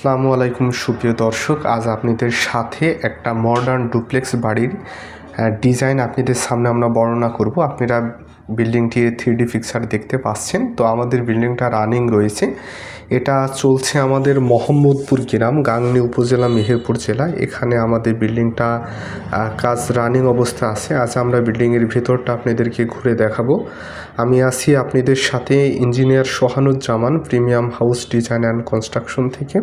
আসসালামু আলাইকুম সুপ্রিয় দর্শক আজ আপনাদের সাথে একটা মডার্ন ডুপ্লেক্স বাড়ির ডিজাইন আপনাদের সামনে আমরা বর্ণনা করব। আপনারা বিল্ডিংটি থ্রি ডি পিকচার দেখতে পাচ্ছেন। তো আমাদের বিল্ডিংটা রানিং রয়েছে। এটা চলছে আমাদের মোহাম্মদপুর গ্রাম, গাংনী উপজেলা, মেহেরপুর জেলা। এখানে আমাদের বিল্ডিংটা কাজ রানিং অবস্থা আছে। আজ আমরা বিল্ডিংয়ের ভেতরটা আপনাদেরকে ঘুরে দেখাবো। আমি আছি আপনাদের সাথে engineer Sohanuzzaman premium house design and construction থেকে।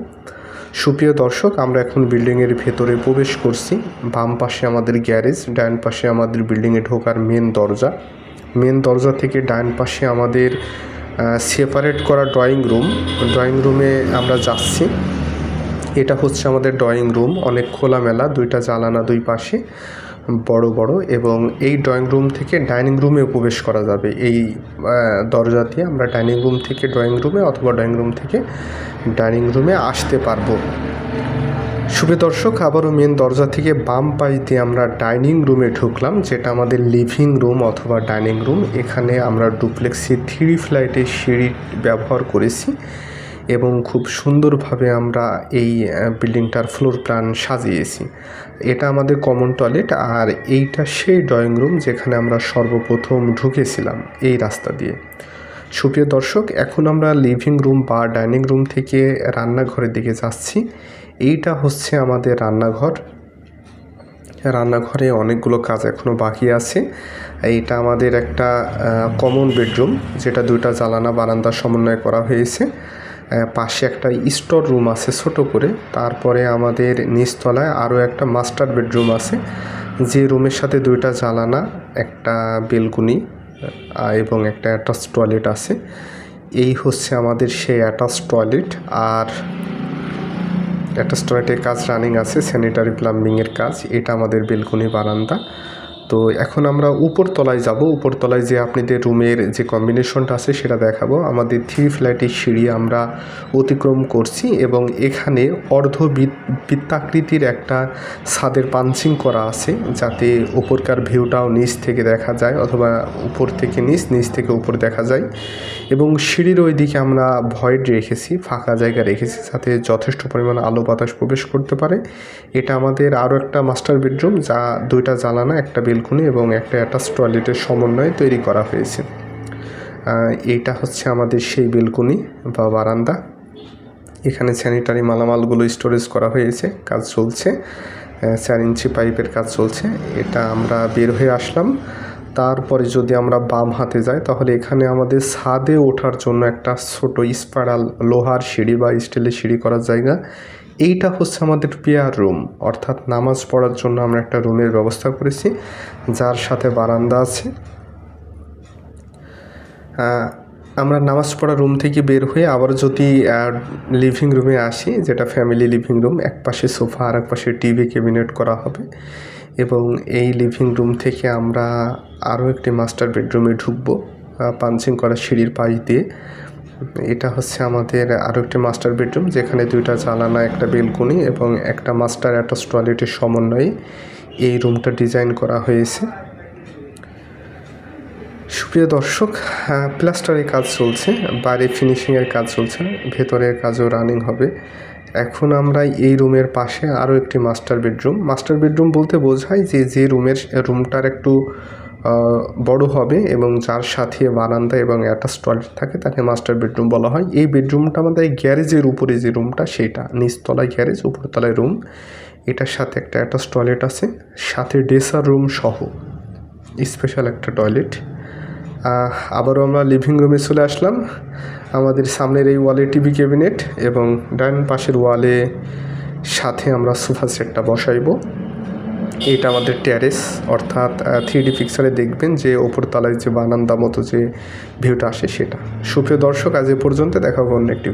সুপ্রিয় দর্শক, আমরা এখন বিল্ডিংয়ের ভেতরে প্রবেশ করছি। বাম পাশে আমাদের গ্যারেজ, ডান পাশে আমাদের বিল্ডিংয়ে ঢোকার মেন দরজা। মেন দরজা থেকে ডান পাশে আমাদের সেপারেট করা ড্রয়িং রুম ড্রয়িং রুমে আমরা যাচ্ছি। এটা হচ্ছে আমাদের ড্রয়িং রুম অনেক খোলামেলা, দুইটা জালানা দুই পাশে। বড় বড় এবং এই ড্রয়িং রুম থেকে ডাইনিং রুমে প্রবেশ করা যাবে। এই দরজা দিয়ে আমরা ডাইনিং রুম থেকে ড্রয়িং রুমে অথবা ড্রয়িং রুম থেকে ডাইনিং রুমে আসতে পারব। শুভ দর্শক, আবারও মেন দরজা থেকে বাম দিয়ে আমরা ডাইনিং রুমে ঢুকলাম, যেটা আমাদের লিভিং রুম অথবা ডাইনিং রুম এখানে আমরা ডুপ্লেক্সি থ্রি ফ্লাইটের সিঁড়ি ব্যবহার করেছি। এবং খুব সুন্দরভাবে আমরা এই বিল্ডিংটার ফ্লোর প্ল্যান সাজিয়েছি। এটা আমাদের কমন টয়লেট আর এইটা সেই ড্রয়িং রুম যেখানে আমরা সর্বপ্রথম ঢুকেছিলাম এই রাস্তা দিয়ে। সুপ্রিয় দর্শক, এখন আমরা লিভিং রুম বা ডাইনিং রুম থেকে রান্নাঘরের দিকে যাচ্ছি। এইটা হচ্ছে আমাদের রান্নাঘর। রান্নাঘরে অনেকগুলো কাজ এখনও বাকি আছে। এইটা আমাদের একটা কমন বেডরুম যেটা দুইটা জ্বালানা বারান্দা সমন্বয় করা হয়েছে। পাশে একটা স্টোর রুম আছে ছোট করে। তারপরে আমাদের নিচতলায় আরও একটা মাস্টার বেডরুম আছে। যে রুমের সাথে দুইটা জ্বালানা একটা বেলকুনি এবং একটা অ্যাটাচ টয়লেট আছে। এই হচ্ছে আমাদের সেই অ্যাটাচ টয়লেট। আর একটা টয়লেটের কাজ রানিং আছে, স্যানিটারি প্লাম্বিংয়ের কাজ। এটা আমাদের বেলকুনি বারান্দা। তো এখন আমরা উপর তলায় যাব। উপর তলায় যে আপনাদের রুমের যে কম্বিনেশনটা আছে সেটা দেখাবো। আমাদের থ্রি ফ্ল্যাটের সিঁড়ি আমরা অতিক্রম করছি এবং এখানে অর্ধ বৃত- বৃত্তাকৃতির একটা ছাদের পাঞ্চিং করা আছে যাতে উপরকার ভিউটাও নিচ থেকে দেখা যায় অথবা উপর থেকে নিচ নিচ থেকে উপর দেখা যায়। এবং সিঁড়ির ওইদিকে আমরা ভয়েড রেখেছি, ফাঁকা জায়গা রেখেছি যাতে যথেষ্ট পরিমাণ আলো বাতাস প্রবেশ করতে পারে। এটা আমাদের আরও একটা মাস্টার বেডরুম যা দুইটা জ্বালানা একটা বেলকুনি এবং একটা অ্যাটাচ টয়লেটের সমন্বয়ে তৈরি করা হয়েছে। এইটা হচ্ছে আমাদের সেই বেলকুনি বা বারান্দা। এখানে স্যানিটারি মালামালগুলো স্টোরেজ করা হয়েছে, কাজ চলছে। চার ইঞ্চি পাইপের কাজ চলছে। এটা আমরা বের হয়ে আসলাম। তারপরে যদি আমরা বাম হাতে যাই, তাহলে এখানে আমাদের ছাদে ওঠার জন্য একটা ছোট স্পাইরাল লোহার সিঁড়ি বা স্টিলের সিঁড়ি করার জায়গা। এইটা হচ্ছে আমাদের পেয়ার রুম। অর্থাৎ নামাজ পড়ার জন্য আমরা একটা রুমের ব্যবস্থা করেছি, যার সাথে বারান্দা আছে। আমরা নামাজ পড়া রুম থেকে বের হয়ে আবার যদি লিভিং রুমে আসি, যেটা ফ্যামিলি লিভিং রুম এক পাশে সোফা আর এক পাশে টিভি ক্যাবিনেট করা হবে। এবং এই লিভিং রুম থেকে আমরা আরও একটি মাস্টার বেডরুমে ঢুকবো পাঞ্চিং করা সিঁড়ির পাশ দিয়ে। এটা হচ্ছে আমাদের আরও একটি মাস্টার বেডরুম যেখানে দুইটা জানালা, একটা বেলকুনি এবং একটা মাস্টার অ্যাটাচ টয়লেটের সমন্বয়ে এই রুমটা ডিজাইন করা হয়েছে। সুপ্রিয় দর্শক প্লাস্টারের কাজ চলছে বাইরে ফিনিশিংয়ের কাজ চলছে, ভেতরের কাজও রানিং হবে। এখন আমরা এই রুমের পাশে আরও একটি মাস্টার বেডরুম মাস্টার বেডরুম বলতে বোঝায় যে যে রুমের রুমটার একটু বড় হবে এবং যার সাথে বারান্দা এবং অ্যাটাচ টয়লেট থাকে তাকে মাস্টার বেডরুম বলা হয়। এই বেডরুমটা আমাদের গ্যারেজের উপরে যে রুমটা সেটা, নিচতলায় গ্যারেজ উপরতলায় রুম এটার সাথে একটা অ্যাটাচ টয়লেট আছে, সাথে ডেসার রুম সহ। স্পেশাল একটা টয়লেট আবারও আমরা লিভিং রুমে চলে আসলাম। আমাদের সামনের এই ওয়ালে টিভি ক্যাবিনেট এবং ডান পাশের ওয়ালে সাথে আমরা সোফা সেটটা বসাইবো। এটা আমাদের ট্যারেস অর্থাৎ থ্রি ডি পিকচারে দেখবেন যে ওপর তলায় যে বানান্দা মতো যে ভিউটা আসে সেটা সুপ্রিয় দর্শক, আজ এ পর্যন্ত দেখা হবে অন্য একটি।